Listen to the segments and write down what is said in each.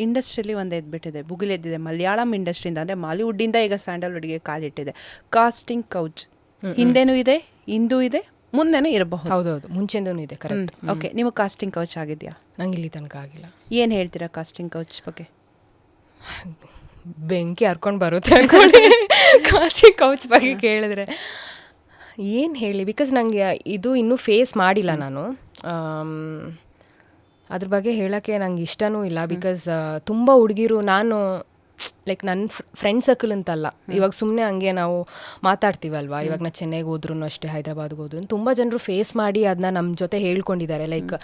ಇಂಡಸ್ಟ್ರಿಯಲ್ಲಿ ಒಂದು ಎದ್ಬಿಟ್ಟಿದೆ. ಬುಗಿಲೆದ್ದಿದೆ. ಮಲಯಾಳಂ ಇಂಡಸ್ಟ್ರಿಯಿಂದ ಅಂದರೆ ಮಾಲಿವುಡ್ಡಿಂದ ಈಗ ಸ್ಯಾಂಡಲ್ವುಡ್ಗೆ ಕಾಲಿಟ್ಟಿದೆ. Casting couch. ಹಿಂದೆನೂ ಇದೆ ಇಂದೂ ಇದೆ ಮುಂದೆನೂ ಇರಬಹುದು. ಹೌದೌದು. ಮುಂಚೆಂದೂ ಇದೆ ಕರೆಕ್ಟ್. ಓಕೆ. ನಿಮಗೆ ಕಾಸ್ಟಿಂಗ್ ಕೌಚ್ ಆಗಿದೆಯಾ? ನಂಗೆ ಇಲ್ಲಿ ತನಕ ಆಗಿಲ್ಲ. ಏನು ಹೇಳ್ತೀರಾ ಕಾಸ್ಟಿಂಗ್ ಕೌಚ್ ಬಗ್ಗೆ? ಬೆಂಕಿ ಹರ್ಕೊಂಡು ಬರುತ್ತೆ ಅನ್ಕೊಂಡು ಕಾಸ್ಟಿಂಗ್ ಕೌಚ್ ಬಗ್ಗೆ ಕೇಳಿದ್ರೆ. ಏನು ಹೇಳಿ? ಬಿಕಾಸ್ ನನಗೆ ಇದು ಇನ್ನೂ ಫೇಸ್ ಮಾಡಿಲ್ಲ ನಾನು. ಅದ್ರ ಬಗ್ಗೆ ಹೇಳೋಕ್ಕೆ ನಂಗೆ ಇಷ್ಟನೂ ಇಲ್ಲ ಬಿಕಾಸ್ ತುಂಬ ಹುಡುಗಿರು ನಾನು ಲೈಕ್ ನನ್ನ ಫ್ರೆಂಡ್ ಸರ್ಕಲ್ ಅಂತಲ್ಲ. ಇವಾಗ ಸುಮ್ಮನೆ ಹಂಗೆ ನಾವು ಮಾತಾಡ್ತೀವಲ್ವಾ? ಇವಾಗ ನಾ ಚೆನ್ನೈಗೆ ಹೋದ್ರು ಅಷ್ಟೇ ಹೈದ್ರಾಬಾದ್ಗೆ ಹೋದ್ರು ತುಂಬ ಜನರು ಫೇಸ್ ಮಾಡಿ ಅದನ್ನ ನಮ್ಮ ಜೊತೆ ಹೇಳ್ಕೊಂಡಿದ್ದಾರೆ. ಲೈಕ್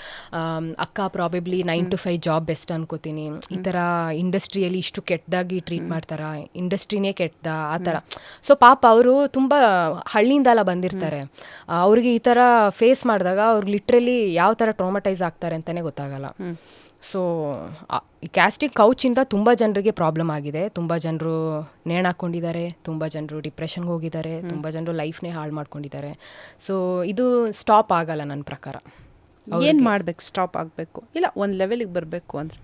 ಅಕ್ಕ probably nine to five job best ಅನ್ಕೋತೀನಿ. ಈ ಥರ ಇಂಡಸ್ಟ್ರಿಯಲ್ಲಿ ಇಷ್ಟು ಕೆಟ್ಟದಾಗಿ ಟ್ರೀಟ್ ಮಾಡ್ತಾರ? ಇಂಡಸ್ಟ್ರಿನೇ ಕೆಟ್ಟದ ಆ ಥರ ಸೊ ಪಾಪ ಅವರು ತುಂಬ ಹಳ್ಳಿಯಿಂದಲ್ಲ ಬಂದಿರ್ತಾರೆ. ಅವ್ರಿಗೆ ಈ ಥರ ಫೇಸ್ ಮಾಡಿದಾಗ ಅವ್ರಿಗೆ ಲಿಟ್ರಲಿ ಯಾವ ಥರ ಟ್ರಾಮಟೈಸ್ ಆಗ್ತಾರೆ ಅಂತಲೇ ಗೊತ್ತಾಗಲ್ಲ. ಸೊ ಈ ಕ್ಯಾಸ್ಟಿಂಗ್ ಕೌಚಿಂದ ತುಂಬ ಜನರಿಗೆ ಪ್ರಾಬ್ಲಮ್ ಆಗಿದೆ. ತುಂಬ ಜನರು ನೇಣಾಕೊಂಡಿದ್ದಾರೆ ತುಂಬ ಜನರು ಡಿಪ್ರೆಷನ್ಗೆ ಹೋಗಿದ್ದಾರೆ. ತುಂಬ ಜನರು ಲೈಫ್ನೇ ಹಾಳು ಮಾಡ್ಕೊಂಡಿದ್ದಾರೆ. ಸೊ ಇದು ಸ್ಟಾಪ್ ಆಗಲ್ಲ ನನ್ನ ಪ್ರಕಾರ. ಏನು ಮಾಡ್ಬೇಕು ಸ್ಟಾಪ್ ಆಗಬೇಕು? ಇಲ್ಲ ಒಂದು ಲೆವೆಲಿಗೆ ಬರಬೇಕು ಅಂದರೆ.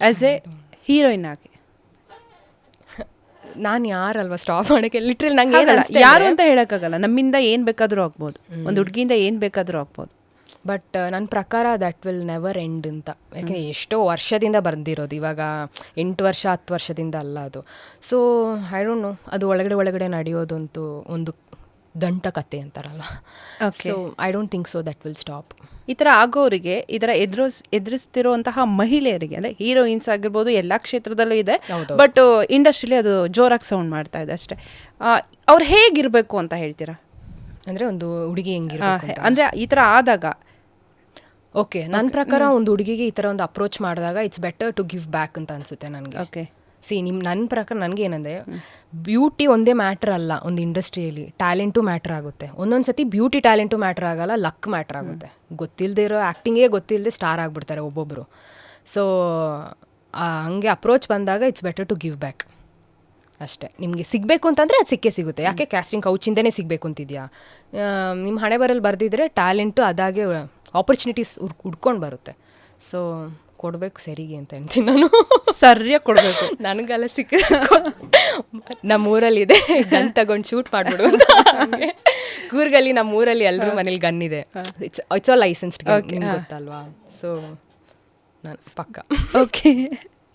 ಆ್ಯಸ್ ಎ ಹೀರೋಯಿನ್ ಆಗಿ. ನಾನು ಯಾರಲ್ವ ಸ್ಟಾಪ್ ಮಾಡೋಕ್ಕೆ? ಲಿಟ್ರಲಿ ನಂಗೆ ಯಾರು ಅಂತ ಹೇಳೋಕ್ಕಾಗಲ್ಲ. ನಮ್ಮಿಂದ ಏನು ಬೇಕಾದರೂ ಆಗ್ಬೋದು. ಒಂದು ಹುಡುಗಿಯಿಂದ ಏನು ಬೇಕಾದರೂ ಆಗ್ಬೋದು. ಬಟ್ ನನ್ನ ಪ್ರಕಾರ ದಟ್ ವಿಲ್ ನೆವರ್ ಎಂಡ್ ಅಂತ. ಯಾಕೆ ಎಷ್ಟೋ ವರ್ಷದಿಂದ ಬಂದಿರೋದು ಇವಾಗ ಎಂಟು ವರ್ಷ ಹತ್ತು ವರ್ಷದಿಂದ ಅಲ್ಲ ಅದು. ಸೊ ಐ ಡೋಂಟ್ ನೋ ಅದು ಒಳಗಡೆ ಒಳಗಡೆ ನಡೆಯೋದಂತೂ ಒಂದು ದಂಟ ಕತೆ ಅಂತಾರಲ್ಲ. So I don't think so that will stop ಈ ಥರ ಆಗೋರಿಗೆ ಇದರ ಎದುರಿಸ್ ಎದುರಿಸ್ತಿರುವಂತಹ ಮಹಿಳೆಯರಿಗೆ ಅಂದರೆ ಹೀರೋಯಿನ್ಸ್ ಆಗಿರ್ಬೋದು ಎಲ್ಲ ಕ್ಷೇತ್ರದಲ್ಲೂ ಇದೆ. ಬಟ್ ಇಂಡಸ್ಟ್ರಿಲಿ ಅದು ಜೋರಾಗಿ ಸೌಂಡ್ ಮಾಡ್ತಾ ಇದೆ ಅಷ್ಟೇ. ಅವ್ರು ಹೇಗಿರಬೇಕು ಅಂತ ಹೇಳ್ತೀರಾ? ಅಂದರೆ ಒಂದು ಹುಡುಗಿ ಹೆಂಗಿರಬೇಕು ಹೆ- ಅಂದ್ರೆ ಈ ಥರ ಆದಾಗ. ಓಕೆ ನನ್ನ ಪ್ರಕಾರ ಒಂದು ಹುಡುಗಿಗೆ ಈ ಥರ ಒಂದು ಅಪ್ರೋಚ್ ಮಾಡಿದಾಗ it's better to give back ಅಂತ ಅನ್ಸುತ್ತೆ ನನಗೆ. ಓಕೆ ಸಿ ನಿಮ್ಮ ನನ್ನ ಪ್ರಕಾರ ನನಗೆ ಏನಂದ್ರೆ ಬ್ಯೂಟಿ ಒಂದೇ ಮ್ಯಾಟ್ರ್ ಅಲ್ಲ ಒಂದು ಇಂಡಸ್ಟ್ರಿಯಲ್ಲಿ ಟ್ಯಾಲೆಂಟು ಮ್ಯಾಟ್ರ್ ಆಗುತ್ತೆ. ಒಂದೊಂದು ಸತಿ ಬ್ಯೂಟಿ ಟ್ಯಾಲೆಂಟು ಮ್ಯಾಟ್ರ್ ಆಗಲ್ಲ ಲಕ್ ಮ್ಯಾಟ್ರ್ ಆಗುತ್ತೆ. ಗೊತ್ತಿಲ್ಲದೆ ಇರೋ ಆ್ಯಕ್ಟಿಂಗೇ ಗೊತ್ತಿಲ್ಲದೆ ಸ್ಟಾರ್ ಆಗಿಬಿಡ್ತಾರೆ ಒಬ್ಬೊಬ್ಬರು ಸೊ ಹಂಗೆ ಅಪ್ರೋಚ್ ಬಂದಾಗ it's better to give back ಅಷ್ಟೇ. ನಿಮಗೆ ಸಿಗಬೇಕು ಅಂತಂದರೆ ಅದು ಸಿಕ್ಕೇ ಸಿಗುತ್ತೆ. ಯಾಕೆ ಕ್ಯಾಸ್ಟಿಂಗ್ ಕೌಚಿಂದನೇ ಸಿಗಬೇಕು ಅಂತಿದೆಯಾ? ನಿಮ್ಮ ಹಣೆ ಬರಲ್ಲಿ ಬರೆದಿದ್ರೆ ಟ್ಯಾಲೆಂಟು ಅದಾಗೆ ಆಪರ್ಚುನಿಟೀಸ್ ಹುಡ್ಕೊಂಡು ಬರುತ್ತೆ. ಸೊ ಕೊಡಬೇಕು ಸರಿಗೆ ಅಂತ ಹೇಳ್ತೀನಿ ನಾನು. ಸರಿಯಾಗಿ ಕೊಡಬೇಕು. ನನಗೆಲ್ಲ ಸಿಕ್ಕ ನಮ್ಮೂರಲ್ಲಿದೆ. ಗನ್ ತಗೊಂಡು ಶೂಟ್ ಮಾಡ್ಬಿಡು ಅಂತ. ಕೂರ್ಗಲ್ಲಿ ನಮ್ಮೂರಲ್ಲಿ ಎಲ್ಲರೂ ಮನೇಲಿ ಗನ್ ಇದೆ. It's it's all licensed gun ಗೊತ್ತಲ್ವಾ? ಸೊ ನಾನು ಪಕ್ಕ. ಓಕೆ